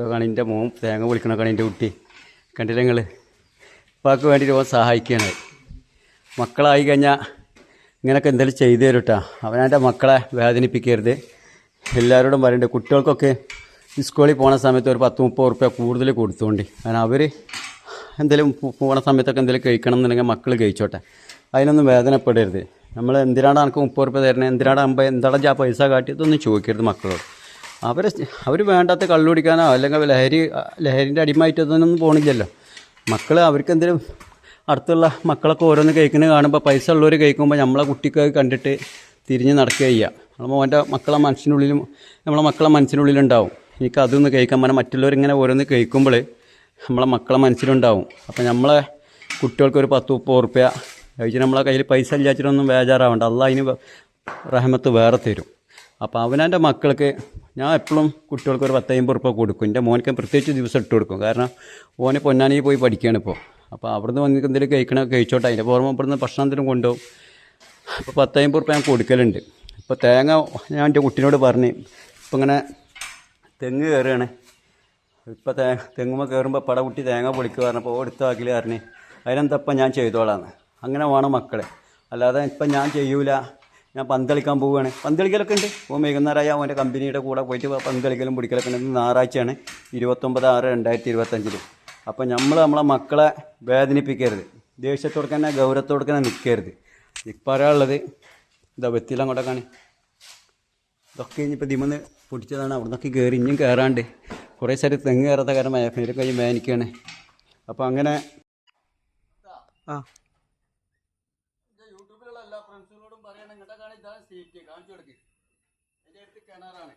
ഇവിടെ കണിന്റെ മോൻ തേങ്ങ പൊളിക്കണ കണിന്റെ കുട്ടി. കണ്ടില്ല നിങ്ങൾ ഉപ്പാക്ക് വേണ്ടിയിട്ട് ഓൻ സഹായിക്കുകയാണ് മക്കളായി കഴിഞ്ഞാൽ ഇങ്ങനെയൊക്കെ എന്തെങ്കിലും ചെയ്തു തരും കേട്ടോ അവനവന്റെ മക്കളെ വേദനിപ്പിക്കരുത്. എല്ലാവരോടും പറയണ്ടേ കുട്ടികൾക്കൊക്കെ സ്കൂളിൽ പോണ സമയത്ത് ഒരു പത്ത് മുപ്പത് ഉറുപ്പ്യ കൂടുതൽ കൊടുത്തോണ്ടി. കാരണം അവർ എന്തെങ്കിലും പോണ സമയത്തൊക്കെ എന്തെങ്കിലും കഴിക്കണം എന്നുണ്ടെങ്കിൽ മക്കൾ കഴിച്ചോട്ടെ. അതിനൊന്നും വേദനപ്പെടരുത്. നമ്മൾ എന്തിനാണ് എനിക്ക് മുപ്പത് ഉറുപ്പ്യ തരണേ എന്തിനാണ് അമ്പത് എന്താണ് ആ പൈസ കാട്ടിയതൊന്നും ചോദിക്കരുത് മക്കളോട്. അവർ അവർ വേണ്ടാത്ത കള്ളു കുടിക്കാനോ അല്ലെങ്കിൽ ലഹരി ലഹരിന്റെ അടിമായിട്ടൊന്നും പോണില്ലല്ലോ. മക്കൾ അവർക്ക് എന്തെങ്കിലും അടുത്തുള്ള മക്കളൊക്കെ ഓരോന്ന് കഴിക്കുന്നത് കാണുമ്പോൾ പൈസ ഉള്ളവർ കഴിക്കുമ്പോൾ നമ്മളെ കുട്ടിക്ക് കണ്ടിട്ട് തിരിഞ്ഞ് നടക്കുക ചെയ്യുക നമ്മൾ മോന്റെ മക്കളെ മനസ്സിനുള്ളിലും നമ്മളെ മക്കളെ മനസ്സിനുള്ളിലുണ്ടാവും. എനിക്ക് അതൊന്ന് കഴിക്കാൻ പറഞ്ഞാൽ മറ്റുള്ളവരിങ്ങനെ ഓരോന്ന് കഴിക്കുമ്പോൾ നമ്മളെ മക്കളെ മനസ്സിലുണ്ടാവും. അപ്പോൾ നമ്മളെ കുട്ടികൾക്ക് ഒരു പത്ത് മുപ്പത് ഉറുപ്പ്യ കഴിച്ച് നമ്മളെ കയ്യിൽ പൈസ ഇല്ലാച്ചിട്ടൊന്നും ബേജാറാവണ്ട. അല്ല അതിന് റഹമത്ത് വേറെ തരും. അപ്പോൾ അവനവന്റെ മക്കൾക്ക് ഞാൻ എപ്പോഴും കുട്ടികൾക്ക് ഒരു പത്തയ്യമ്പത് റുപ്യ കൊടുക്കും. എന്റെ മോനക്ക് പ്രത്യേകിച്ച് ദിവസം ഇട്ട് കൊടുക്കും. കാരണം ഓന് പൊന്നാനി പോയി പഠിക്കുകയാണ് ഇപ്പോൾ. അപ്പോൾ അവിടുന്ന് വന്നിട്ട് എന്തെങ്കിലും കഴിക്കണ കഴിച്ചോട്ടെ. അതിന്റെ പുറമെ ഇവിടുന്ന് ഭക്ഷണം എന്തെങ്കിലും കൊണ്ടുപോകും. അപ്പോൾ പത്തയ്യമ്പത് റുപ്യ ഞാൻ കൊടുക്കലുണ്ട്. ഇപ്പോൾ തേങ്ങ ഞാൻ എന്റെ കുട്ടീനോട് പറഞ്ഞ് ഇപ്പം ഇങ്ങനെ തെങ്ങ് കയറുകയാണ്. ഇപ്പോൾ തേ തെങ്ങുമ്പോൾ കയറുമ്പോൾ പട കുട്ടി തേങ്ങ പൊളിക്കുക പറഞ്ഞപ്പോൾ എടുത്ത വാക്കിൽ പറഞ്ഞ് അതിനെന്തപ്പം ഞാൻ ചെയ്തോളാന്ന് അങ്ങനെ വേണം മക്കളെ. അല്ലാതെ ഇപ്പം ഞാൻ ചെയ്യൂല. ഞാൻ പന്ത് കളിക്കാൻ പോവുകയാണ്. പന്ത് കളിക്കലൊക്കെ ഉണ്ട്. അപ്പോൾ വൈകുന്നേരമായ അവന്റെ കമ്പനിയുടെ കൂടെ പോയിട്ട് പന്ത് കളിക്കലും പിടിക്കലൊക്കെ ഉണ്ട്. ഞായറാഴ്ചയാണ്. ഇരുപത്തൊമ്പത് ആറ് രണ്ടായിരത്തി ഇരുപത്തഞ്ചിൽ അപ്പോൾ നമ്മൾ നമ്മളെ മക്കളെ വേദനിപ്പിക്കരുത്. ദേഷ്യത്തോടെ തന്നെ ഗൗരവത്തോടെ തന്നെ നിൽക്കരുത് ഇപ്പം പറയാനുള്ളത് ഇതാ വെത്തിയിലും കാണി ഇതൊക്കെ ഇനിയിപ്പോൾ ദിമന്ന് പൊടിച്ചതാണ് അവിടെ നിന്നൊക്കെ കയറി ഇനിയും കയറാണ്ട് കുറേ സ്ഥലം തെങ്ങ് കയറാത്ത കാരണം മേലെ കഴിഞ്ഞ് മേനിക്കുകയാണ് അപ്പോൾ അങ്ങനെ ആ യൂട്യൂബിലുള്ള എല്ലാ ഫ്രണ്ട്സുകളോടും പറയണം ഇങ്ങോട്ടാണ് ഇതാണ് സീറ്റ് കാണിച്ചു കൊടുക്ക് എന്റെ അടുത്ത് കിണറാണ്.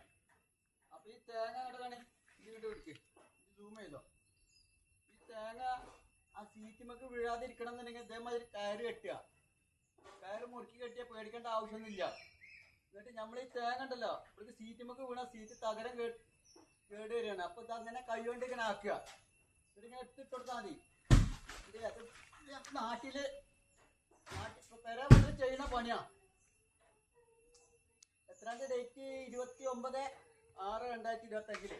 അപ്പോൾ ഈ തേങ്ങ അങ്ങോട്ട് വീട് കൊടുക്ക് സൂം ചെയ്തോ. ഈ തേങ്ങ ആ സീറ്റുമൊക്കെ വീഴാതിരിക്കണം എന്നുണ്ടെങ്കിൽ ഇതേമാതിരി കയറ് കെട്ടുക. കയറ് മുറുക്കി കെട്ടിയാൽ പേടിക്കേണ്ട ആവശ്യമൊന്നുമില്ല. എന്നിട്ട് നമ്മൾ ഈ തേങ്ങ ഉണ്ടല്ലോ ഇവർക്ക് സീറ്റുമൊക്കെ വീണ സീറ്റ് തകരം കേട് വരികയാണ്. അപ്പോൾ ഇത് അങ്ങനെ കൈകൊണ്ട് ഇങ്ങനെ ആക്കുക. എന്നിട്ട് ഇങ്ങനെ എടുത്തിട്ട് കൊടുത്താൽ മതി. നാട്ടിൽ ചെയ്യുന്ന പണിയാ എത്രാം തീയതി ഡേറ്റ് ഇരുപത്തി ഒമ്പത് ആറ് രണ്ടായിരത്തി ഇരുപത്തി അഞ്ചിൽ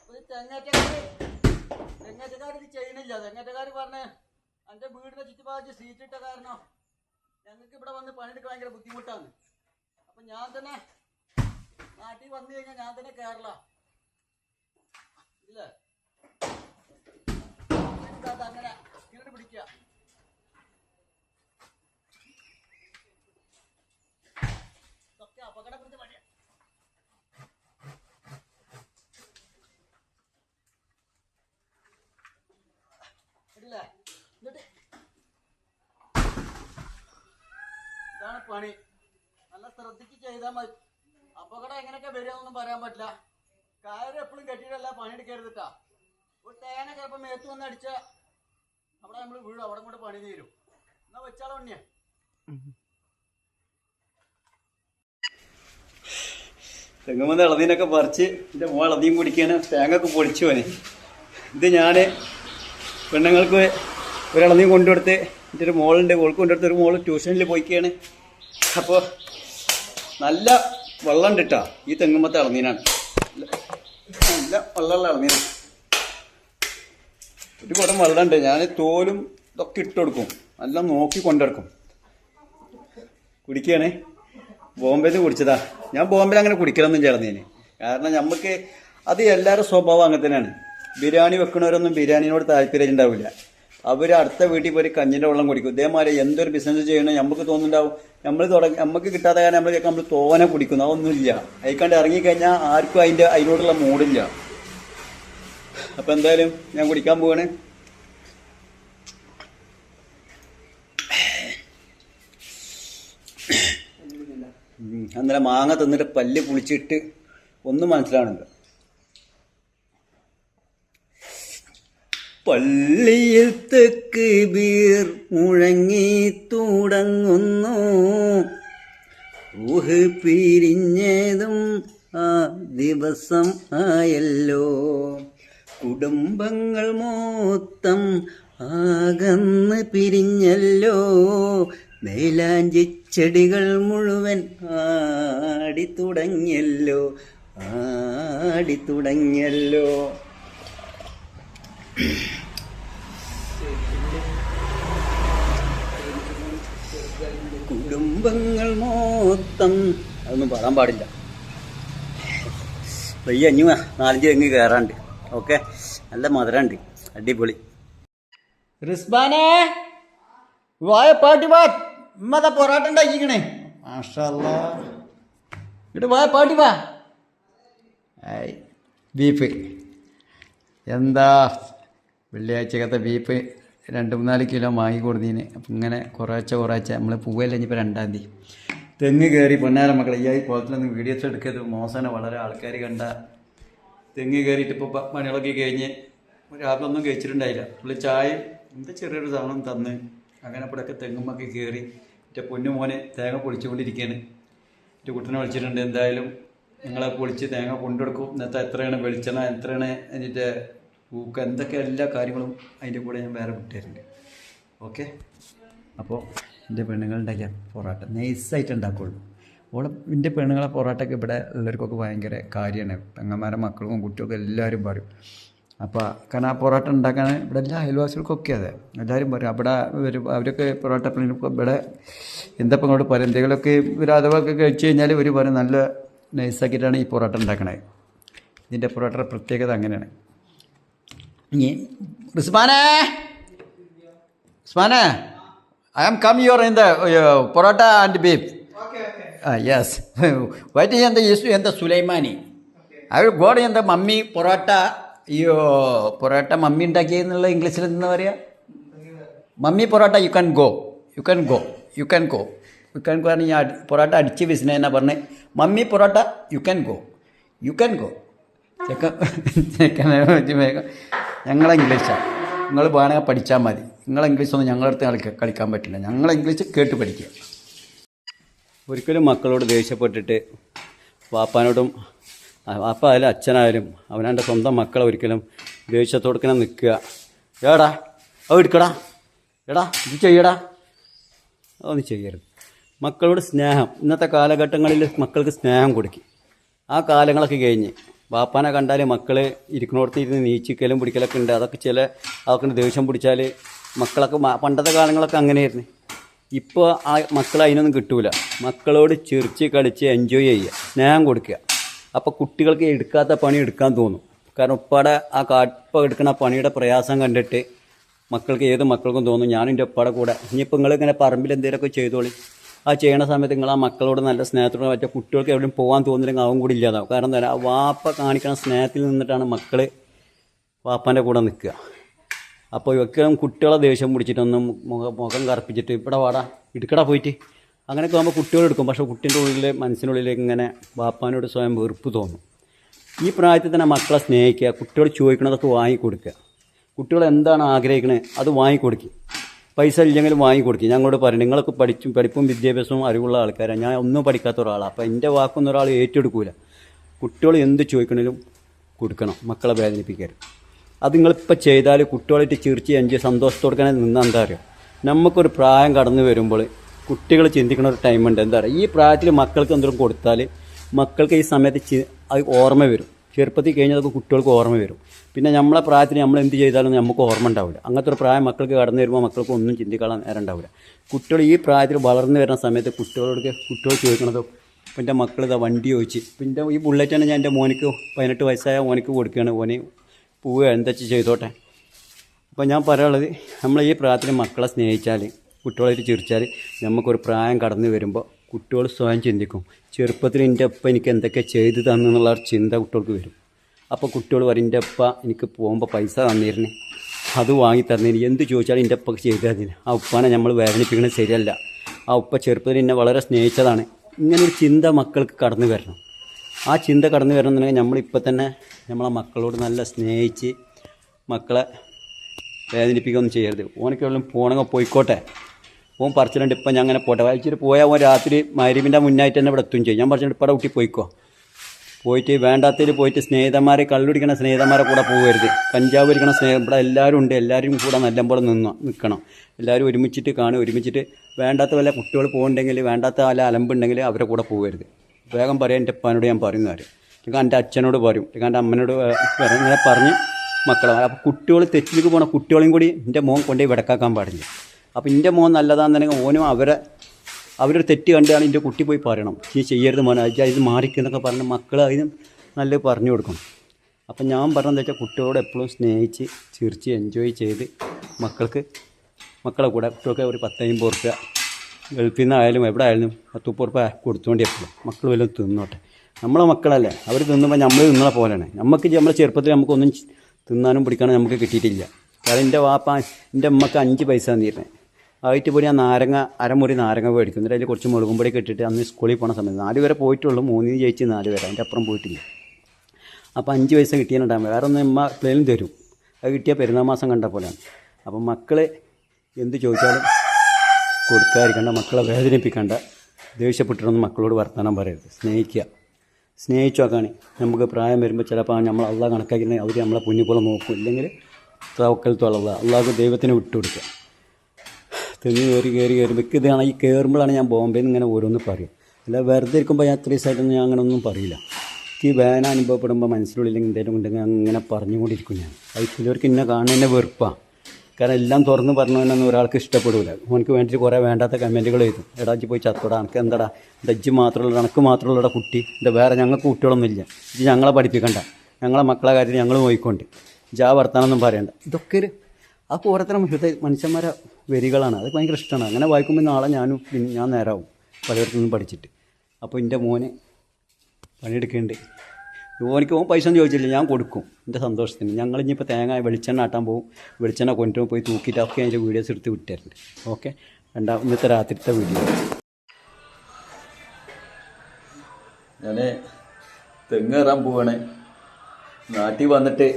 അപ്പൊ തെങ്ങേറ്റക്കാര് തെങ്ങേറ്റക്കാർ ഇത് ചെയ്യണില്ല. തെങ്ങേറ്റക്കാർ പറഞ്ഞ എന്റെ വീടിന്റെ ചുറ്റുപാട് സീറ്റ് ഇട്ട കാരണം ഞങ്ങൾക്ക് ഇവിടെ വന്ന് പണിയെടുക്കാൻ ഭയങ്കര ബുദ്ധിമുട്ടാണ്. അപ്പൊ ഞാൻ തന്നെ നാട്ടിൽ വന്നു കഴിഞ്ഞാൽ ഞാൻ തന്നെ കേരള. ഇല്ല? അങ്ങനെ കിരട് പിടിക്കുക ഇതൊക്കെ അപകടപ്പെടുത്ത പണിയാ ഇല്ലേ എന്നിട്ട് ഇതാണ് പണി. നല്ല ശ്രദ്ധിച്ച് ചെയ്താൽ മതി. അപകടം എങ്ങനെയൊക്കെ വരികയെന്നൊന്നും പറയാൻ പറ്റില്ല. കയറ് എപ്പോഴും കെട്ടിയിട്ടല്ല പണിയെടുക്കരുതിട്ടാ ഒരു തേന ചിലപ്പോൾ മേത്ത് വന്ന് അടിച്ച അവിടെ നമ്മൾ വീഴും. അവിടെ കൊണ്ട് പണി തീരും. എന്നാ വെച്ചാലോ ഉണ്ണിയ. തെങ്ങുമെന്ന് ഇളനീനൊക്കെ പറിച്ച് എന്റെ മോൾ ഇളനിയും കുടിക്കാനും തേങ്ങൊക്കെ പൊടിച്ചു പോനെ ഇത് ഞാൻ പെണ്ണുങ്ങൾക്ക് ഒരു ഇളനിയും കൊണ്ടുകൊടുത്ത് എന്റെ ഒരു മോളുണ്ട്. മോൾക്ക് കൊണ്ടുകൊടുത്ത് ഒരു മോൾ ട്യൂഷനിൽ പോയിക്കാണ്. അപ്പോൾ നല്ല വെള്ളം ഉണ്ടിട്ടാ ഈ തെങ്ങുമ്പത്തെ ഇളനീനാണ് നല്ല വെള്ളമുള്ള ഇളനീനാണ് ഒരു കുടം വെള്ളമുണ്ട്. ഞാൻ തോലും ഇതൊക്കെ ഇട്ട് കൊടുക്കും നല്ല നോക്കി കൊണ്ടെടുക്കും. കുടിക്കുകയാണേ. ബോംബെയിൽ കുടിച്ചതാ. ഞാൻ ബോംബെയിൽ അങ്ങനെ കുടിക്കണമെന്നും ചേർന്നേന് കാരണം നമുക്ക് അത് എല്ലാവരുടെ സ്വഭാവം അങ്ങനെ തന്നെയാണ്. ബിരിയാണി വെക്കണവരൊന്നും ബിരിയാണിനോട് താല്പര്യം ഉണ്ടാവില്ല അവർ അടുത്ത വീട്ടിൽ പോയി കഞ്ഞിന്റെ വെള്ളം കുടിക്കും. ഇതേമാതിരി എന്തൊരു ബിസിനസ് ചെയ്യണം നമുക്ക് തോന്നുന്നുണ്ടാവും. നമ്മൾ തുടങ്ങി നമുക്ക് കിട്ടാത്ത കാരണം നമ്മൾ നമ്മൾ തോനെ കുടിക്കുന്നു അതൊന്നുമില്ല. അതിക്കാണ്ട് ഇറങ്ങിക്കഴിഞ്ഞാൽ ആർക്കും അതിന്റെ അതിനോടുള്ള മൂടില്ല. അപ്പം എന്തായാലും ഞാൻ കുടിക്കാൻ പോവാണ്. അന്നേരം മാങ്ങ തിന്നിട്ട് പല്ല് പുളിച്ചിട്ട് ഒന്നും മനസ്സിലാവുന്നില്ല. പള്ളിയിൽ തെക്ക് ബീർ മുഴങ്ങി തുടങ്ങുന്നു. ഊഹ് പിരിഞ്ഞതും ആ ദിവസം ആയല്ലോ. കുടുംബങ്ങൾ മൊത്തം ആകന്ന് പിരിഞ്ഞല്ലോ. മേലാഞ്ചി ചെടികൾ മുഴുവൻ ആടി തുടങ്ങിയല്ലോ. ആടി തുടങ്ങിയല്ലോ. കുടുംബങ്ങൾ മൊത്തം അതൊന്നും പറയാൻ പാടില്ല. വയ്യ അഞ്ഞു നാലഞ്ച് തെങ്ങ് കയറാണ്ട് ഓക്കെ? നല്ല മധുരമുണ്ട് അടിപൊളി. റിസ്ബാനെ വായ പാട്ടി വാ. ഉമ്മത പൊറാട്ട ഉണ്ടാക്കിക്കണേ. മാഷല്ല. ഇങ്ങോട്ട് വായ പാട്ടി വാ. ബീഫ്. എന്താ? വെള്ളിയാഴ്ചക്കത്തെ ബീഫ് രണ്ട് മൂന്നാൽ കിലോ വാങ്ങി കൊടുത്തീന്. അപ്പം ഇങ്ങനെ കുറേച്ച കുറേച്ച നമ്മൾ പോവല്ലേ ഇനിയിപ്പോൾ രണ്ടാം തീയതി. തെങ്ങ് കയറി പൊന്നാര മക്കളെ ഈ കുളത്തിലൊന്നും വീഡിയോസ് എടുക്കരുത്. മോശമാണ്. വളരെ ആൾക്കാർ കണ്ട തെങ്ങ് കയറിയിട്ട് ഇപ്പോൾ പണികളൊക്കെ കഴിഞ്ഞ് രാവിലെ ഒന്നും കഴിച്ചിട്ടുണ്ടായില്ല. പുള്ളി ചായ എന്താ ചെറിയൊരു സാധനം തന്ന്. അങ്ങനെ ഇവിടെയൊക്കെ തെങ്ങുമ്മൊക്കെ കയറി എന്റെ പൊന്നു മോനെ തേങ്ങ പൊളിച്ചുകൊണ്ടിരിക്കുകയാണ് എന്റെ കുട്ടനെ വിളിച്ചിട്ടുണ്ട് എന്തായാലും നിങ്ങളെ പൊളിച്ച് തേങ്ങ കൊണ്ടെടുക്കും ഇന്നത്തെ എത്രയാണ് വെളിച്ചെണ്ണ എത്രയാണ് അതിന്റെ പൂക്ക എന്തൊക്കെ എല്ലാ കാര്യങ്ങളും അതിന്റെ കൂടെ ഞാൻ വേറെ വിട്ടുതരുന്നുണ്ട്. ഓക്കെ? അപ്പോൾ എന്റെ പെണ്ണുങ്ങൾ ഉണ്ടാക്കിയ പൊറോട്ട നൈസായിട്ട് ഉണ്ടാക്കുള്ളൂ. ഓളെ എന്റെ പെണ്ണുങ്ങളെ പൊറോട്ടയൊക്കെ ഇവിടെ ഉള്ളവർക്കൊക്കെ ഭയങ്കര കാര്യമാണ്. പെങ്ങന്മാരെ മക്കൾക്കും കുട്ടികൾക്കും എല്ലാവരും പറയും. അപ്പോൾ കാരണം ആ പൊറോട്ട ഉണ്ടാക്കാൻ ഇവിടെ എല്ലാ അയൽവാസികൾക്കൊക്കെ അതെ. എല്ലാവരും പറയും. അവിടെ അവരൊക്കെ പൊറോട്ട ഇവിടെ എന്താ ഇപ്പം ഇങ്ങോട്ട് പറയും? എന്തെങ്കിലുമൊക്കെ ഒരു അഥവാക്കെ കഴിച്ച് കഴിഞ്ഞാൽ ഒരു പറയും നല്ല നൈസാക്കിയിട്ടാണ് ഈ പൊറോട്ട ഉണ്ടാക്കണത് ഇതിന്റെ പൊറോട്ടയുടെ പ്രത്യേകത അങ്ങനെയാണ്. ഇനി ഉസ്മാനെ ഉസ്മാനെ I am come your in the parotta and beef yes white എന്താ Yesu the sulaimani our God the mummy parotta അയ്യോ പൊറോട്ട മമ്മി ഉണ്ടാക്കിയെന്നുള്ള ഇംഗ്ലീഷിൽ എന്താ പറയുക mummy parotta you can go you can go you can go you can go ആണ് ഞാൻ പൊറോട്ട അടിച്ച് വിസിനെ എന്നാ പറഞ്ഞത് mummy parotta you can go you can go ചെക്കൻ ചെക്കനെ വേഗം ഞങ്ങളെ ഇംഗ്ലീഷാണ് നിങ്ങൾ വേണമെങ്കിൽ പഠിച്ചാൽ മതി. നിങ്ങളെ ഞങ്ങളുടെ ഞങ്ങളടുത്ത് കളിക്ക കളിക്കാൻ പറ്റില്ല. ഞങ്ങളെ ഇംഗ്ലീഷ് കേട്ട് പഠിക്കുക. ഒരിക്കലും മക്കളോട് ദേഷ്യപ്പെട്ടിട്ട് വാപ്പാനോടും വാപ്പ ആയാലും അച്ഛനായാലും അവനവന്റെ സ്വന്തം മക്കളെ ഒരിക്കലും ദേഷ്യത്തോടുക്കനെ നിൽക്കുക. ഏടാ അത് എടുക്കടാ. എടാ ഇത് ചെയ്യടാ. അതൊന്നും ചെയ്യരുത്. മക്കളോട് സ്നേഹം. ഇന്നത്തെ കാലഘട്ടങ്ങളിൽ മക്കൾക്ക് സ്നേഹം കൊടുക്കും. ആ കാലങ്ങളൊക്കെ കഴിഞ്ഞ് വാപ്പാനെ കണ്ടാൽ മക്കൾ ഇരിക്കണോടത്ത് ഇരുന്ന് നീച്ചിക്കലും പിടിക്കലൊക്കെ ഉണ്ട്. അതൊക്കെ ചില അതൊക്കെ ദേഷ്യം പിടിച്ചാൽ മക്കളൊക്കെ പണ്ടത്തെ കാലങ്ങളൊക്കെ അങ്ങനെയായിരുന്നു. ഇപ്പോൾ ആ മക്കൾ അതിനൊന്നും കിട്ടൂല. മക്കളോട് ചിരിച്ച് കളിച്ച് എൻജോയ് ചെയ്യുക. സ്നേഹം കൊടുക്കുക. അപ്പോൾ കുട്ടികൾക്ക് എടുക്കാത്ത പണി എടുക്കാൻ തോന്നും. കാരണം ഉപ്പാടെ ആ കാപ്പ എടുക്കുന്ന പണിയുടെ പ്രയാസം കണ്ടിട്ട് മക്കൾക്ക് ഏത് മക്കൾക്കും തോന്നും. ഞാനും ഉപ്പാടെ കൂടെ. ഇനിയിപ്പോൾ നിങ്ങൾ ഇങ്ങനെ പറമ്പിൽ എന്തെങ്കിലുമൊക്കെ ചെയ്തോളി. ആ ചെയ്യണ സമയത്ത് നിങ്ങൾ ആ മക്കളോട് നല്ല സ്നേഹത്തോടെ മറ്റേ കുട്ടികൾക്ക് എവിടെയും പോകാൻ തോന്നില്ലെങ്കിൽ അവൻ കൂടി ഇല്ലാതാവും. കാരണം എന്താ പറയുക വാപ്പ കാണിക്കുന്ന സ്നേഹത്തിൽ നിന്നിട്ടാണ് മക്കൾ വാപ്പാന്റെ കൂടെ നിൽക്കുക. അപ്പോൾ ഇവക്കും കുട്ടികളെ ദേഷ്യം പിടിച്ചിട്ടൊന്നും മുഖം മുഖം കറുപ്പിച്ചിട്ട് ഇവിടെ വാടാ ഇടുക്കടാ പോയിട്ട്. അങ്ങനെയൊക്കെ ആകുമ്പോൾ കുട്ടികളെടുക്കും പക്ഷേ കുട്ടീന്റെ ഉള്ളിൽ മനസ്സിനുള്ളിൽ ഇങ്ങനെ വാപ്പാനോട് സ്വയം വെറുപ്പ് തോന്നും. ഈ പ്രായത്തിൽ തന്നെ മക്കളെ സ്നേഹിക്കുക കുട്ടികൾ ചോദിക്കണതൊക്കെ വാങ്ങിക്കൊടുക്കുക. കുട്ടികൾ എന്താണ് ആഗ്രഹിക്കുന്നത് അത് വാങ്ങിക്കൊടുക്കുക പൈസ ഇല്ലെങ്കിലും വാങ്ങിക്കൊടുക്കുക ഞങ്ങളോട് പറയും നിങ്ങളൊക്കെ പഠിച്ചും പഠിപ്പും വിദ്യാഭ്യാസവും അറിവുള്ള ആൾക്കാരാണ് ഞാൻ ഒന്നും പഠിക്കാത്ത ഒരാളാണ് അപ്പോൾ എന്റെ വാക്കൊന്നും ഒരാൾ ഏറ്റെടുക്കൂല. കുട്ടികൾ എന്ത് ചോദിക്കണേലും കൊടുക്കണം. മക്കളെ വേദനിപ്പിക്കരുത്. അത് നിങ്ങളിപ്പോൾ ചെയ്താൽ കുട്ടികളായിട്ട് ചിരിച്ച് എൻജോയ് സന്തോഷത്തോടെ നിന്നാൽ എന്താ അറിയാം? നമുക്കൊരു പ്രായം കടന്നു വരുമ്പോൾ കുട്ടികൾ ചിന്തിക്കുന്ന ഒരു ടൈമുണ്ട് എന്താ പറയുക ഈ പ്രായത്തിൽ മക്കൾക്ക് എന്തെങ്കിലും കൊടുത്താൽ മക്കൾക്ക് ഈ സമയത്ത് ചി- ഓർമ്മ വരും. ചെറുപ്പത്തിൽ കഴിഞ്ഞതൊക്കെ കുട്ടികൾക്ക് ഓർമ്മ വരും. പിന്നെ നമ്മളെ പ്രായത്തിന് നമ്മൾ എന്ത് ചെയ്താലും നമുക്ക് ഓർമ്മ ഉണ്ടാവില്ല. അങ്ങനത്തെ ഒരു പ്രായം മക്കൾക്ക് കടന്നു വരുമ്പോൾ മക്കൾക്ക് ഒന്നും ചിന്തിക്കാൻ നേരം ഉണ്ടാവില്ല. കുട്ടികൾ ഈ പ്രായത്തിൽ വളർന്നു വരുന്ന സമയത്ത് കുട്ടികളോട് കുട്ടികൾ ചോദിക്കണതും ഇപ്പം എന്റെ മക്കൾ ഇതാ വണ്ടി ചോദിച്ച് എന്റെ ഈ ബുള്ളറ്റാണ് ഞാൻ എന്റെ മോനിക്ക് പതിനെട്ട് വയസ്സായ മോനിക്ക് കൊടുക്കുകയാണ്. ഓന് പോവുക എന്താ ചെയ്തോട്ടെ? അപ്പോൾ ഞാൻ പറയാനുള്ളത് നമ്മൾ ഈ പ്രായത്തിൽ മക്കളെ സ്നേഹിച്ചാൽ കുട്ടികളായിട്ട് ചിരിച്ചാൽ നമുക്കൊരു പ്രായം കടന്നു വരുമ്പോൾ കുട്ടികൾ സ്വയം ചിന്തിക്കും ചെറുപ്പത്തിൽ എന്റെ അപ്പ എനിക്ക് എന്തൊക്കെ ചെയ്തു തന്നു എന്നുള്ള ചിന്ത കുട്ടികൾക്ക് വരും. അപ്പോൾ കുട്ടികൾ പറയും എന്റെ അപ്പ എനിക്ക് പോകുമ്പോൾ പൈസ തന്നിരുന്നു. അത് വാങ്ങി തന്നേന് എന്ത് ചോദിച്ചാലും എന്റെ അപ്പക്ക് ചെയ്തു തന്നില്ല ആ ഉപ്പാനെ നമ്മൾ വേദനിപ്പിക്കുന്നത് ശരിയല്ല. ആ ഉപ്പ ചെറുപ്പത്തിൽ എന്നെ വളരെ സ്നേഹിച്ചതാണ്. ഇങ്ങനൊരു ചിന്ത മക്കൾക്ക് കടന്നു വരണം. ആ ചിന്ത കടന്നു വരണമെന്നുണ്ടെങ്കിൽ നമ്മളിപ്പോൾ തന്നെ നമ്മളെ മക്കളോട് നല്ല സ്നേഹിച്ച് മക്കളെ വേദനിപ്പിക്കുകയൊന്നും ചെയ്യരുത്. ഓനൊക്കെ എവിടെയും പോകണമെങ്കിൽ പോയിക്കോട്ടെ. ഓൻ പറിച്ചിട്ടുണ്ട് ഇപ്പം ഞാൻ അങ്ങനെ പോട്ടെ. വായിച്ചിട്ട് പോയാൽ ഓൻ രാത്രി മരുവിന്റെ മുന്നായിട്ട് തന്നെ ഇവിടെ എത്തും ചെയ്യും. ഞാൻ പറിച്ചിട്ട് ഇപ്പം ഊട്ടി പോയിക്കോ. പോയിട്ട് വേണ്ടാത്തതിൽ പോയിട്ട് സ്നേഹിതന്മാരെ കള്ളുടിക്കണ സ്നേഹിതന്മാരെ കൂടെ പോകരുത് കഞ്ചാവ് ഇരിക്കണ സ്നേഹം ഇവിടെ എല്ലാവരും ഉണ്ട്. എല്ലാവരും കൂടെ നല്ലപോലെ നിന്ന് നിൽക്കണം എല്ലാവരും ഒരുമിച്ചിട്ട് കാണും ഒരുമിച്ചിട്ട് വേണ്ടാത്ത വല്ല കുട്ടികൾ പോകുന്നുണ്ടെങ്കിൽ വേണ്ടാത്ത വല്ല അലമ്പുണ്ടെങ്കിൽ അവരെ കൂടെ പോകരുത് വേഗം പറയാം എന്റെ ഉപ്പാനോട് ഞാൻ പറയുന്ന കാര്യം. അല്ലെങ്കിൽ എന്റെ അച്ഛനോട് പറയും. അല്ലെങ്കിൽ എന്റെ അമ്മനോട് ഇങ്ങനെ പറഞ്ഞ് മക്കളെ അപ്പോൾ കുട്ടികൾ തെറ്റിലേക്ക് പോണ കുട്ടികളെയും കൂടി എന്റെ മോൻ കൊണ്ടുപോയി വിടക്കാക്കാൻ പാടില്ല. അപ്പോൾ എന്റെ മോൻ നല്ലതാണെന്നുണ്ടെങ്കിൽ ഓനും അവരെ അവരൊരു തെറ്റ് കണ്ടാണ് എന്റെ കുട്ടി പോയി പറയണം. നീ ചെയ്യരുത് മോനെ അജ്ജ ഇത് മാറിക്കുന്നൊക്കെ പറഞ്ഞ് മക്കൾ അതിന് നല്ല പറഞ്ഞു കൊടുക്കും. അപ്പം ഞാൻ പറഞ്ഞതെന്ന് വെച്ചാൽ കുട്ടികളോട് എപ്പോഴും സ്നേഹിച്ച് ചിരിച്ച് എൻജോയ് ചെയ്ത് മക്കൾക്ക് മക്കളെ കൂടെ കുട്ടികൾക്ക് ഒരു പത്തമ്പത് റുപ്യ ഗൾഫിൽ നിന്നായാലും എവിടെ ആയാലും പത്ത് മുപ്പത് റുപ്യ കൊടുത്തുകൊണ്ട് എപ്പോഴും മക്കൾ വല്ലതും തിന്നോട്ടെ. നമ്മളെ മക്കളല്ലേ അവർ തിന്നുമ്പോൾ നമ്മൾ തിന്നണ പോലെയാണ്. നമുക്ക് നമ്മളെ ചെറുപ്പത്തിൽ നമുക്കൊന്നും തിന്നാനും പിടിക്കാനും നമുക്ക് കിട്ടിയിട്ടില്ല. കാരണം എന്റെ വാപ്പ എന്റെ അമ്മയ്ക്ക് അഞ്ച് പൈസ തന്നിരുന്നത് ആയിട്ട് പോയി ഞാൻ നാരങ്ങ അരമുറി നാരങ്ങ മേടിക്കും. എന്നിട്ട് അതിൽ കുറച്ച് മുളകും പൊടി കെട്ടിട്ട് അന്ന് സ്കൂളിൽ പോണ സമയത്ത് നാല് വരെ പോയിട്ടുള്ളൂ. മൂന്നിന് ജയിച്ച് നാല് വരെ. അതിന്റെ അപ്പുറം പോയിട്ടില്ല. അപ്പോൾ അഞ്ച് പൈസ കിട്ടിയാലുണ്ടാകും വേറെ ഒന്ന് അമ്മ പ്ലെയിനും തരും. അത് കിട്ടിയ പെരുന്നാൾ മാസം കണ്ട പോലെയാണ്. അപ്പം മക്കൾ എന്ത് ചോദിച്ചാലും കൊടുക്കാതിരിക്കണ്ട മക്കളെ വേദനിപ്പിക്കണ്ട ദേഷ്യപ്പെട്ടിട്ടൊന്നും മക്കളോട് വർത്തമാനം പറയരുത്. സ്നേഹിക്കുക. സ്നേഹിച്ചു നോക്കാണ്. നമുക്ക് പ്രായം വരുമ്പോൾ ചിലപ്പോൾ നമ്മൾ അള്ളാഹ് കണക്കാക്കി അവർ നമ്മളെ കുഞ്ഞു പോലെ നോക്കും. ഇല്ലെങ്കിൽ തവക്കൽ തുളക അള്ളാഹ് ദൈവത്തിന് വിട്ടുകൊടുക്കുക. തെങ്ങ് കയറി കയറി കയറി. വെക്ക് ഈ കയറുമ്പോഴാണ് ഞാൻ നിന്ന് ഇങ്ങനെ ഓരോന്ന് പറയും. അല്ല വെറുതെ ഇരിക്കുമ്പോൾ ഞാൻ ത്രീ സൈഡൊന്നും ഞാൻ അങ്ങനെ ഒന്നും പറയില്ല. എനിക്ക് വേന അനുഭവപ്പെടുമ്പോൾ മനസ്സിലുള്ളിൽ എന്തെങ്കിലും ഉണ്ടെങ്കിൽ അങ്ങനെ പറഞ്ഞുകൊണ്ടിരിക്കും ഞാൻ. അത് ചിലവർക്ക് ഇന്നെ കാണുന്നതിന്റെ വെറുപ്പാണ് കാരണം എല്ലാം തുറന്ന് പറഞ്ഞതിനൊന്നും തന്നെ ഒരാൾക്ക് ഇഷ്ടപ്പെടില്ല ഓനക്ക് വേണ്ടിയിട്ട് കുറേ വേണ്ടാത്ത കമന്റുകൾ എഴുതും. എടാ ഇജ്ജ് പോയി ചത്തോടാ. എനിക്ക് എന്താടാ? ഡജ്ജ് മാത്രമുള്ള എനക്ക് മാത്രമുള്ള കുട്ടി. ഇത് വേറെ ഞങ്ങൾക്ക് കുട്ടികളൊന്നും ഇല്ല ഇത് ഞങ്ങളെ പഠിപ്പിക്കണ്ട. ഞങ്ങളെ മക്കളെ കാര്യത്തിൽ ഞങ്ങൾ നോയിക്കൊണ്ട്. ജാ വർത്താനൊന്നും പറയണ്ട. ഇതൊക്കെ ഒരു ആ പോരത്തരം മനുഷ്യന്മാരെ വരികളാണ്. അത് ഭയങ്കര ഇഷ്ടമാണ്. അങ്ങനെ വായിക്കുമ്പോൾ നാളെ ഞാനും ഞാൻ നേരാവും. പലയിടത്തു നിന്നും പഠിച്ചിട്ട്. അപ്പോൾ എന്റെ മോനെ പണിയെടുക്കേണ്ടത് ഓനിക്ക് ഓൻ പൈസ ഒന്നും ചോദിച്ചില്ല ഞാൻ കൊടുക്കും. എന്റെ സന്തോഷത്തിന്. ഞങ്ങൾ ഇനിയിപ്പോൾ തേങ്ങ വെളിച്ചെണ്ണ ആട്ടാൻ പോകും വെളിച്ചെണ്ണ കൊണ്ടുപോയി പോയി തൂക്കിയിട്ട് ഒക്കെ അതിന്റെ വീഡിയോസ് എടുത്ത് വിട്ടായിരുന്നു ഓക്കെ? രണ്ടാം ഇന്നത്തെ രാത്രിത്തെ വീഡിയോ. ഞാൻ തെങ്ങ് കയറാൻ പോവാണ്. നാട്ടിൽ വന്നിട്ട്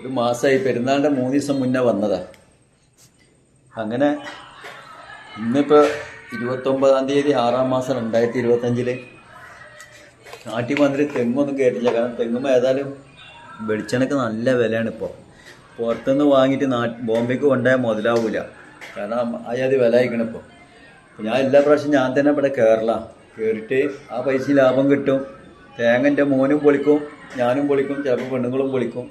ഒരു മാസമായി പെരുന്നാളിന്റെ മൂന്ന് ദിവസം മുന്നേ വന്നതാ. അങ്ങനെ ഇന്നിപ്പോൾ ഇരുപത്തൊമ്പതാം തീയതി ആറാം മാസം രണ്ടായിരത്തി ഇരുപത്തഞ്ചിൽ വന്നിട്ട് തെങ്ങൊന്നും കയറ്റില്ല കാരണം തെങ്ങുമ്പോൾ ഏതായാലും വെളിച്ചെണ്ണക്ക് നല്ല വിലയാണ് ഇപ്പോൾ പുറത്തുനിന്ന് വാങ്ങിയിട്ട് നാ ബോംബെക്ക് കൊണ്ടുപോയാൽ മുതലാവില്ല കാരണം അയാത് വില അയക്കണം ഇപ്പോൾ ഞാൻ എല്ലാ പ്രാവശ്യം ഞാൻ തന്നെ ഇവിടെ കയറില്ല കയറിയിട്ട് ആ പൈസ ലാഭം കിട്ടും. തേങ്ങന്റെ മോനും പൊളിക്കും ഞാനും പൊളിക്കും ചിലപ്പോൾ പെണ്ണുങ്ങളും പൊളിക്കും.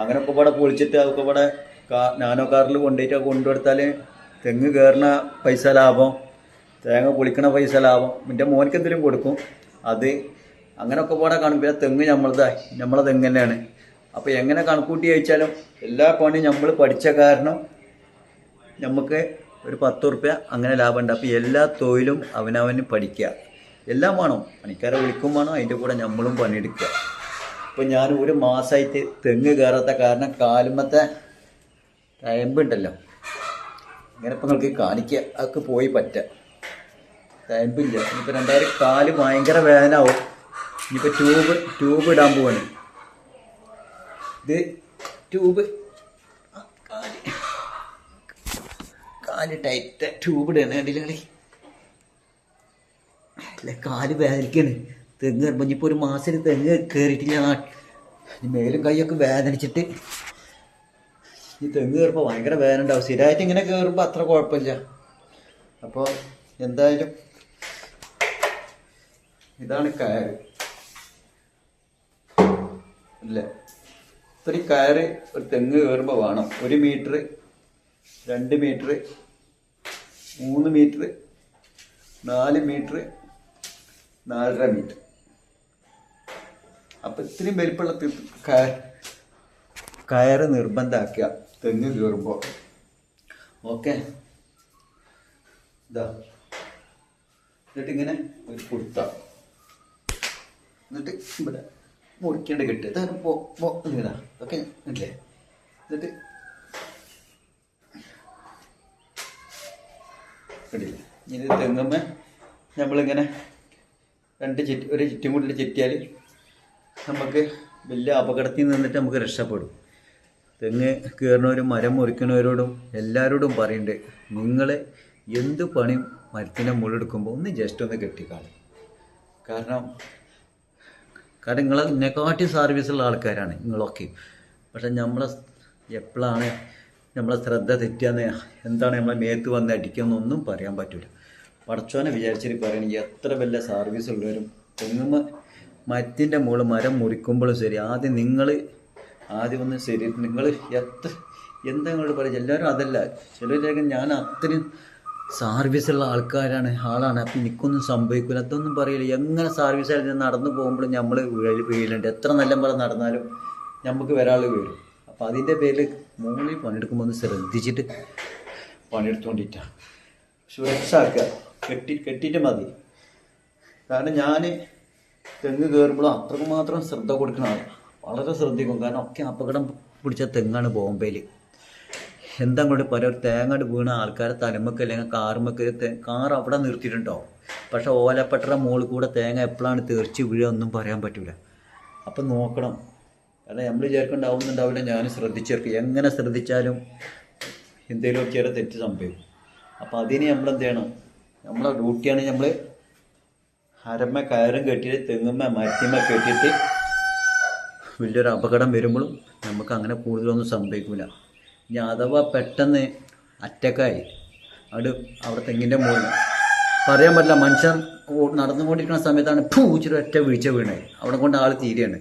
അങ്ങനെ ഒക്കെ ഇവിടെ പൊളിച്ചിട്ട് അതൊക്കെ ഇവിടെ കാ നാനോ കാറിൽ കൊണ്ടുപോയിട്ട് കൊണ്ടുകൊടുത്താൽ തെങ്ങ് കയറുന്ന പൈസ ലാഭം തേങ്ങ പൊളിക്കണ പൈസ ലാഭം എന്റെ മോനക്ക് എന്തെങ്കിലും കൊടുക്കും. അത് അങ്ങനെയൊക്കെ പാടെ കാണുമ്പോൾ തെങ്ങ് നമ്മളതായി നമ്മളെ തെങ്ങ് തന്നെയാണ്. അപ്പോൾ എങ്ങനെ കണക്കൂട്ടി ചോദിച്ചാലും എല്ലാ പണിയും നമ്മൾ പഠിച്ച കാരണം നമുക്ക് ഒരു പത്ത് റുപ്യ അങ്ങനെ ലാഭമുണ്ട്. അപ്പോൾ എല്ലാ തൊഴിലും അവനവന് പഠിക്കുക എല്ലാം വേണം. പണിക്കാരെ വിളിക്കും വേണം. അതിന്റെ കൂടെ നമ്മളും പണിയെടുക്കുക ഇപ്പം ഞാൻ ഒരു മാസമായിട്ട് തെങ്ങ് കയറാത്ത കാരണം കാലുമത്തെ തയമ്പുണ്ടല്ലോ. ഇങ്ങനെ ഇപ്പം നിങ്ങൾക്ക് കാണിക്കുക അതൊക്കെ പോയി പറ്റുക തയമ്പില്ല. ഇനിയിപ്പോൾ രണ്ടായിരം കാൽ ഭയങ്കര വേദന ആവും ഇനിയിപ്പോൾ ട്യൂബ് ട്യൂബ് ഇടാൻ പോവാണ്. ഇത് ട്യൂബ് കാൽ. ടൈറ്റ് ട്യൂബ് ഇടണേ കണ്ടില്ല അല്ല കാൽ വേദനിക്കാണ്. തെങ്ങ് കയറുമ്പോൾ ഇനിയിപ്പോൾ ഒരു മാസത്തിൽ തെങ്ങ് കയറിയിട്ടില്ല. മേലും കൈയൊക്കെ വേദനിച്ചിട്ട് ഈ തെങ്ങ് കയറുമ്പോൾ ഭയങ്കര വേദന ഉണ്ടാവും സ്ഥിരമായിട്ട് ഇങ്ങനെ കയറുമ്പോൾ അത്ര കുഴപ്പമില്ല. അപ്പോൾ എന്തായാലും ഇതാണ് കയറ് അല്ലേ ഇത്രയും കയറ് ഒരു തെങ്ങ് കയറുമ്പോൾ വേണം. ഒരു മീറ്റർ രണ്ട് മീറ്റർ മൂന്ന് മീറ്റർ നാല് മീറ്റർ നാലര മീറ്റർ. അപ്പം ഇത്രയും വലിപ്പമുള്ള കയർ കയർ നിർബന്ധമാക്കുക. തെങ്ങ് കയറുമ്പോൾ ഓക്കെ. ഇതാ. എന്നിട്ടിങ്ങനെ ഒരു കുടുത്ത എന്നിട്ട് ഇവിടെ മുറിക്കേണ്ട കെട്ട്. ഇതാണ് പോ പോ ഇതാ. ഓക്കെ ഇല്ലേ? എന്നിട്ട് കണ്ടില്ലേ? ഇനി തെങ്ങുമ്മ നമ്മളിങ്ങനെ രണ്ട് ചുറ്റ് ഒരു ചുറ്റും കൂടി ചുറ്റിയാൽ നമുക്ക് വലിയ അപകടത്തിൽ നിന്നിട്ട് നമുക്ക് രക്ഷപ്പെടും. തെങ്ങ് കയറുന്നവരും മരം മുറിക്കുന്നവരോടും എല്ലാവരോടും പറയുന്നുണ്ട് നിങ്ങൾ എന്ത് പണി മരത്തിന്റെ മുള്ളെടുക്കുമ്പോൾ ഒന്ന് ജസ്റ്റ് ഒന്ന് കെട്ടിക്കാളും കാരണം കാരണം നിങ്ങൾ എന്നെക്കാട്ടി സർവീസുള്ള ആൾക്കാരാണ് നിങ്ങളൊക്കെ. പക്ഷെ നമ്മളെ എപ്പോഴാണ് നമ്മളെ ശ്രദ്ധ തെറ്റിയാന്ന് എന്താണ് നമ്മളെ മേത്ത് വന്ന് അടിക്കുന്നൊന്നും പറയാൻ പറ്റില്ല പടച്ചോനെ വിചാരിച്ചിട്ട് പറയണെങ്കിൽ എത്ര വലിയ സർവീസ് ഉള്ളവരും തെങ്ങുമ്പോൾ മരത്തിന്റെ മുകളിൽ മരം മുറിക്കുമ്പോഴും ശരി ആദ്യം നിങ്ങൾ ആദ്യം ഒന്ന് ശരി നിങ്ങൾ എത്ര എന്താ നിങ്ങളോട് പറയുക? എല്ലാവരും അതല്ല. ചിലരൊക്കെ ഞാൻ അത്രയും സർവീസുള്ള ആൾക്കാരാണ് ആളാണ്. അപ്പം എനിക്കൊന്നും സംഭവിക്കില്ല അതൊന്നും പറയില്ല. എങ്ങനെ സർവീസ് ആയിട്ട് നടന്നു പോകുമ്പോഴും നമ്മൾ വീഴുന്നുണ്ട് എത്ര നല്ല പോലെ നടന്നാലും നമുക്ക് വരാൾ വീഴും. അപ്പം അതിന്റെ പേരിൽ മുകളിൽ പണിയെടുക്കുമ്പോൾ ഒന്ന് ശ്രദ്ധിച്ചിട്ട് പണിയെടുത്തുകൊണ്ടിട്ടാണ് സുരക്ഷ കെട്ടി കെട്ടിയിട്ട് മതി. കാരണം ഞാൻ തെങ്ങ് കയറുമ്പോഴും അത്രയ്ക്ക് മാത്രം ശ്രദ്ധ കൊടുക്കുന്ന ആളാണ് വളരെ ശ്രദ്ധിക്കും. കാരണം ഒക്കെ അപകടം പിടിച്ച തെങ്ങാണ് ബോംബെയിൽ എന്താ കൊണ്ട് പല ഒരു തേങ്ങ വീണ ആൾക്കാരെ തലമൊക്കെ അല്ലെങ്കിൽ കാറുമൊക്കെ കാർ അവിടെ നിർത്തിയിട്ടുണ്ടാവും പക്ഷെ ഓലപ്പെട്ടറ മുകളിൽ കൂടെ തേങ്ങ എപ്പോഴാണ് തെറിച്ച് വീഴുക ഒന്നും പറയാൻ പറ്റില്ല അപ്പം നോക്കണം. കാരണം നമ്മൾ വിചാരിക്കണ്ടാവുന്നുണ്ടാവില്ല ഞാൻ ശ്രദ്ധിച്ചേർക്കും. എങ്ങനെ ശ്രദ്ധിച്ചാലും എന്തെങ്കിലും ചെറിയ തെറ്റ് സംഭവിക്കും. അപ്പം അതിന് നമ്മൾ എന്ത് ചെയ്യണം? നമ്മളെ ഡ്യൂട്ടിയാണ് നമ്മൾ അരമ്മ കയറും കെട്ടിയിട്ട് തെങ്ങുമ്മ മരത്തിമ്മ കെട്ടിയിട്ട് വലിയൊരു അപകടം വരുമ്പോഴും നമുക്ക് അങ്ങനെ കൂടുതലൊന്നും സംഭവിക്കില്ല ഇനി അഥവാ പെട്ടെന്ന് അറ്റക്കായി അവിടെ അവിടെ തെങ്ങിന്റെ മുകളിൽ. പറയാൻ പറ്റില്ല മനുഷ്യൻ നടന്നുകൊണ്ടിരിക്കുന്ന സമയത്താണ് പൂച്ചൊരു ഒറ്റ വീഴ്ച വീണത്. അവിടെ കൊണ്ട് ആൾ തീരെയാണ്.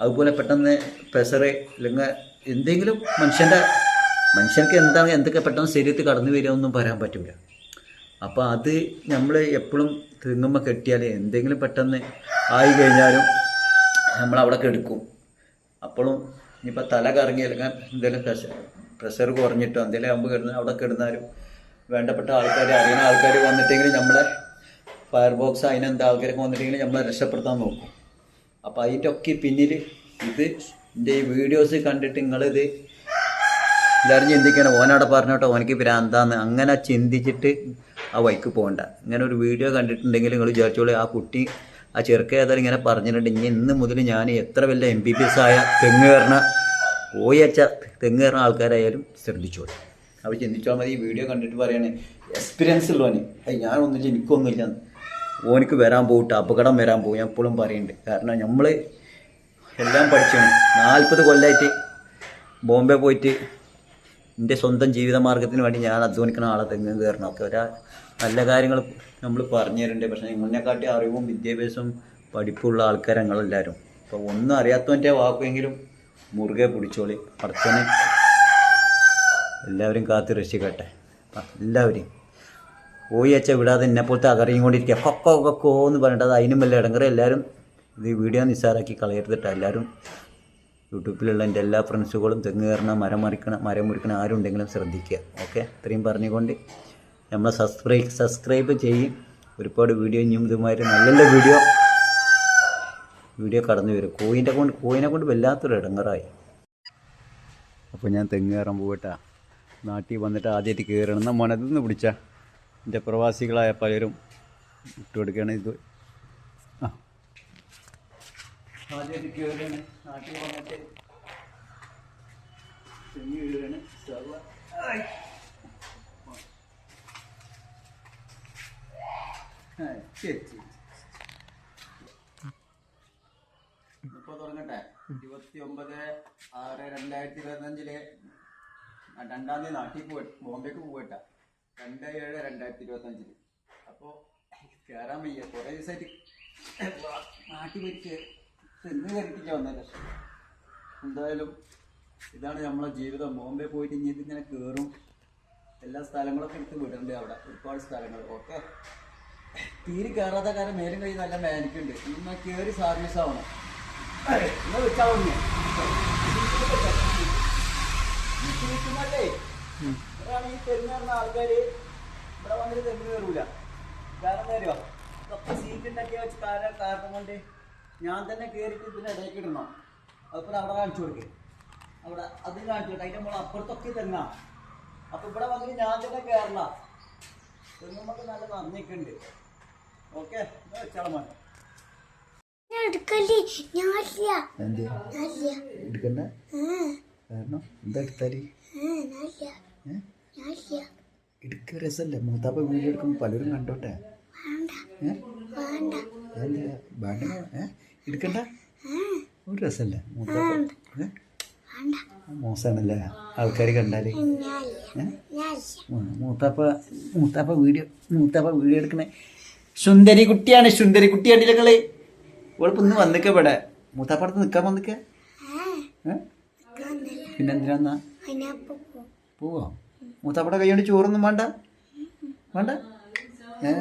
അതുപോലെ പെട്ടെന്ന് പ്രഷറ് അല്ലെങ്കിൽ എന്തെങ്കിലും മനുഷ്യന്റെ മനുഷ്യർക്ക് എന്താണ് എന്തൊക്കെ പെട്ടെന്ന് ശരീരത്തിൽ കടന്നു വരികയൊന്നും പറയാൻ പറ്റില്ല അപ്പോൾ അത് നമ്മൾ എപ്പോഴും തിങ്ങുമ്പോൾ കെട്ടിയാൽ എന്തെങ്കിലും പെട്ടെന്ന് ആയി കഴിഞ്ഞാലും നമ്മൾ അവിടെ കെടുക്കും. അപ്പോഴും ഇനിയിപ്പോൾ തല കറങ്ങി അല്ലെങ്കിൽ എന്തെങ്കിലും പ്രഷർ പ്രഷർ കുറഞ്ഞിട്ടോ എന്തെങ്കിലും ആകുമ്പോൾ കിടന്ന് അവിടെ കിടന്നാലും വേണ്ടപ്പെട്ട ആൾക്കാർ അറിയുന്ന ആൾക്കാർ വന്നിട്ടെങ്കിൽ നമ്മളെ ഫയർ ബോക്സ് അതിനെന്താ ആൾക്കാരൊക്കെ വന്നിട്ടെങ്കിൽ നമ്മളെ രക്ഷപ്പെടുത്താൻ നോക്കും. അപ്പോൾ അതിന്റെ ഒക്കെ പിന്നിൽ ഇത് എന്റെ ഈ വീഡിയോസ് കണ്ടിട്ട് നിങ്ങളിത് എല്ലാവരും ചിന്തിക്കണം. ഓനവിടെ പറഞ്ഞോട്ടോ ഓനക്ക് ഭ്രാന്താന്ന് അങ്ങനെ ചിന്തിച്ചിട്ട് ആ വൈക്ക് പോകണ്ട ഇങ്ങനെ ഒരു വീഡിയോ കണ്ടിട്ടുണ്ടെങ്കിൽ നിങ്ങൾ വിചാരിച്ചോളൂ ആ കുട്ടി ആ ചെറുക്ക ഏതായാലും ഇങ്ങനെ പറഞ്ഞിട്ടുണ്ട് ഇനി ഇന്ന് മുതൽ ഞാൻ എത്ര വലിയ എം ബി ബി എസ് ആയ തെങ്ങ് കയറുന്ന പോയി അച്ച തെങ്ങ് കയറുന്ന ആൾക്കാരായാലും ശ്രദ്ധിച്ചോളൂ അവർ ചിന്തിച്ചാൽ മതി ഈ വീഡിയോ കണ്ടിട്ട് പറയണേ എക്സ്പീരിയൻസ് ഉള്ളവന്. അയ്യ ഞാനൊന്നുമില്ല എനിക്കൊന്നുമില്ല. ഓനിക്ക് വരാൻ പോയിട്ട് അപകടം വരാൻ പോകും ഞാൻ എപ്പോഴും പറയുന്നുണ്ട് കാരണം നമ്മൾ എല്ലാം പഠിച്ചാണ്. നാൽപ്പത് കൊല്ലമായിട്ട് ബോംബെ പോയിട്ട് എന്റെ സ്വന്തം ജീവിത മാർഗത്തിന് വേണ്ടി ഞാൻ അധ്വാനിക്കുന്ന ആളെ തെങ്ങ് കയറണം. ഒക്കെ ഒരാ നല്ല കാര്യങ്ങൾ നമ്മൾ പറഞ്ഞു തരുന്നുണ്ട് പക്ഷേ നിങ്ങളെക്കാട്ടി അറിവും വിദ്യാഭ്യാസവും പഠിപ്പുള്ള ആൾക്കാർ ഞങ്ങളെല്ലാവരും അപ്പോൾ ഒന്നും അറിയാത്തവന്റെ വാക്കുമെങ്കിലും മുറുകെ പിടിച്ചോളി. പഠിച്ചനെ എല്ലാവരും കാത്ത് രക്ഷിക്കട്ടെ. എല്ലാവരും പോയി അച്ഛ വിടാതെ എന്നെ പോലത്തെ അകറിയും കൊണ്ടിരിക്കുക. കൊക്കോ കൊക്കോ എന്ന് പറഞ്ഞിട്ട് അത് അതിനും വല്ല ഇടങ്ങറ എല്ലാവരും ഇത് വീഡിയോ നിസ്സാറാക്കി കളയരുതിട്ട് എല്ലാവരും യൂട്യൂബിലുള്ള എന്റെ എല്ലാ ഫ്രണ്ട്സുകളും തെങ്ങ് കയറണ മരം മറിക്കണം മരം മുറിക്കണം ആരുണ്ടെങ്കിലും ശ്രദ്ധിക്കുക. ഓക്കെ ഇത്രയും പറഞ്ഞുകൊണ്ട് നമ്മളെ സബ്സ്ക്രൈബ് സബ്സ്ക്രൈബ് ചെയ്യും. ഒരുപാട് വീഡിയോ ഇനിയും ഇതുമാതിരി നല്ല നല്ല വീഡിയോ വീഡിയോ കടന്നു വരും. കോയിന്റെ കൊണ്ട് കോയിനെ കൊണ്ട് വല്ലാത്തൊരു ഇടങ്ങറായി. അപ്പോൾ ഞാൻ തെങ്ങ് കയറാൻ പോകട്ടാ നാട്ടിൽ വന്നിട്ട് ആദ്യമായിട്ട് കയറണം എന്നാൽ നിന്ന് പിടിച്ച. എന്റെ പ്രവാസികളായ പലരും ഇട്ടുകൊടുക്കുകയാണ് ഇത് ആ ആദ്യമായിട്ട് കയറുകയാണ്. നാട്ടിൽ വന്നിട്ട് തെങ്ങി കയറുകയാണ്. സർവ ശരി തുടങ്ങട്ടെ. ഇരുപത്തി ഒമ്പത് ആറ് രണ്ടായിരത്തി ഇരുപത്തഞ്ചിൽ രണ്ടാം തീയതി നാട്ടിൽ പോയി ബോംബെക്ക് പോയിട്ട. രണ്ട് ഏഴ് രണ്ടായിരത്തി ഇരുപത്തഞ്ചിൽ അപ്പോൾ കയറാൻ വയ്യ. കുറേ ദിവസമായിട്ട് നാട്ടിൽ പോയിട്ട് തെങ്ങ് കയറിയിട്ടില്ല വന്നേ എന്തായാലും ഇതാണ് നമ്മളെ ജീവിതം. ബോംബെ പോയിട്ട് ഇനി ഇതിങ്ങനെ കയറും എല്ലാ സ്ഥലങ്ങളൊക്കെ എടുത്ത് വിടണ്ടേ അവിടെ? ഒരുപാട് സ്ഥലങ്ങൾ. ഓക്കെ. തീരെ കയറാത്ത കാര്യം മേലും കൈ നല്ല മാനിക്കുണ്ട്. ഇന്ന് കയറി സർവീസ് ആവണം. ഇന്ന്. ഈ കയറുന്ന ആൾക്കാര്. ഇവിടെ വന്നിട്ട് തെങ്ങ് കയറൂല കാരണം അറിയോ? ഇതൊക്കെ സീറ്റ് ഉണ്ടാക്കിയ വെച്ച് കാര്യം കാരണം കൊണ്ട് ഞാൻ തന്നെ കയറിയിട്ട് ഇതിന്റെ ഇടയ്ക്ക് ഇടണം. അതിപ്പോൾ അവിടെ കാണിച്ചു കൊടുക്കേ. അവിടെ അത് കാണിച്ചു കൊടുക്കും. അതിന്റെ മുകളിൽ അപ്പുറത്തൊക്കെ തെങ്ങാ. അപ്പൊ ഇവിടെ വന്നിട്ട് ഞാൻ തന്നെ കയറണം തെങ്ങുമ്പോൾ നല്ല നന്ദിയൊക്കെ ഓക്കെ? എടുക്കണ്ട? കാരണം എന്താ എടുത്താൽ? എടുക്ക മൂത്താപ്പ വീഡിയോ എടുക്കുമ്പോൾ പലരും കണ്ടോട്ടെ? വേണ്ട. വേണ്ട. വേണ്ട. എടുക്കണ്ട ഒരു രസമല്ലേ മോശമാണല്ലേ? ആൾക്കാർ കണ്ടാൽ. മൂത്താപ്പ മൂത്താപ്പ വീഡിയോ മൂത്താപ്പ വീഡിയോ എടുക്കണേ. സുന്ദരി കുട്ടിയാണ് സുന്ദരി കുട്ടി കണ്ടില്ലേ നിങ്ങൾ ഓളിപ്പോ ഇന്ന് വന്നിക്ക ഇവിടെ. മൂത്താപ്പടത്ത് നിക്കാൻ വന്നിക്ക? ആ. പോവാ. മൂത്താപ്പടെ പിന്നെന്തിനാന്നാ കൊണ്ട് ചോറൊന്നും വേണ്ട? വേണ്ട? ഏ?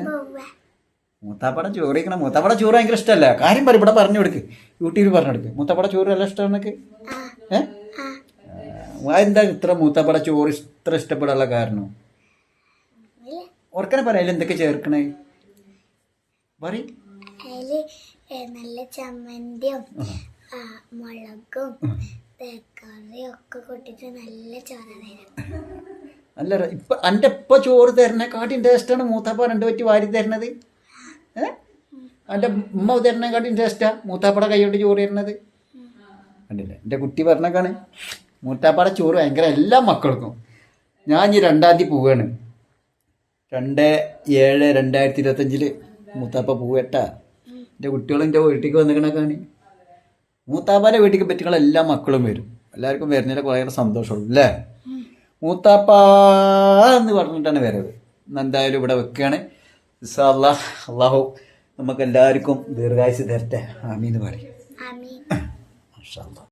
മൂത്താപ്പട ചോറ് കഴിക്കണം മൂത്താപ്പട ചോറ് ഭയങ്കര ഇഷ്ടമല്ല കാര്യം പറയും ഇവിടെ പറഞ്ഞു കൊടുക്ക്. യൂട്യൂബിൽ പറഞ്ഞു കൊടുക്ക്. മൂത്താപ്പട ചോറ് നല്ല ഇഷ്ടമാണെന്നൊക്കെ ആ ആ. എന്താ ഇത്ര മൂത്താപ്പട ചോറ് ഇത്ര ഇഷ്ടപ്പെടാനുള്ള കാരണം? ഓർക്കനെ പറയാം എന്തൊക്കെ ചേർക്കണേ? നല്ല ചമ്മന്തിയും മുളകും ഒക്കെ കൂട്ടിട്ട് നല്ല ചോറ് തരാം. അല്ല ഇപ്പൊ എന്റെ ഇപ്പൊ ചോറ് തരണേ കാട്ടിന്റെ ടേസ്റ്റാണ് മൂത്താപ്പ രണ്ടു പറ്റി വാരി തരണത്. ഏ? എന്റെ ഉമ്മ ഉദരണേക്കാട്ടും ഇൻട്രസ്റ്റാ മൂത്താപ്പട കൈകൊണ്ട് ചോറ് തരുന്നത്. കണ്ടില്ലേ? എന്റെ കുട്ടി പറഞ്ഞേക്കാണ്. മൂത്താപ്പട ചോറ് ഭയങ്കര എല്ലാ മക്കൾക്കും. ഞാൻ ഇനി രണ്ടാം തീയതി പോവുകയാണ് രണ്ട് ഏഴ് രണ്ടായിരത്തി ഇരുപത്തഞ്ചിൽ മൂത്താപ്പ പോവട്ടാ. എന്റെ കുട്ടികളും എന്റെ വീട്ടിലേക്ക് വന്നിക്കണക്കാണ്. മൂത്താപ്പാന്റെ വീട്ടിലേക്ക് പറ്റിയുള്ള എല്ലാ മക്കളും വരും. എല്ലാവർക്കും വരുന്നതിൽ കുറേ സന്തോഷമുള്ളൂ അല്ലേ? മൂത്താപ്പ എന്ന് പറഞ്ഞിട്ടാണ് വരവ്. ഇന്ന് എന്തായാലും ഇവിടെ വെക്കുകയാണ്. ഇൻഷാ അല്ലാ അള്ളാഹു നമുക്ക് എല്ലാവർക്കും ദീർഘായുസ് തരട്ടെ. ആമീന്ന് പറയും. അല്ലാ.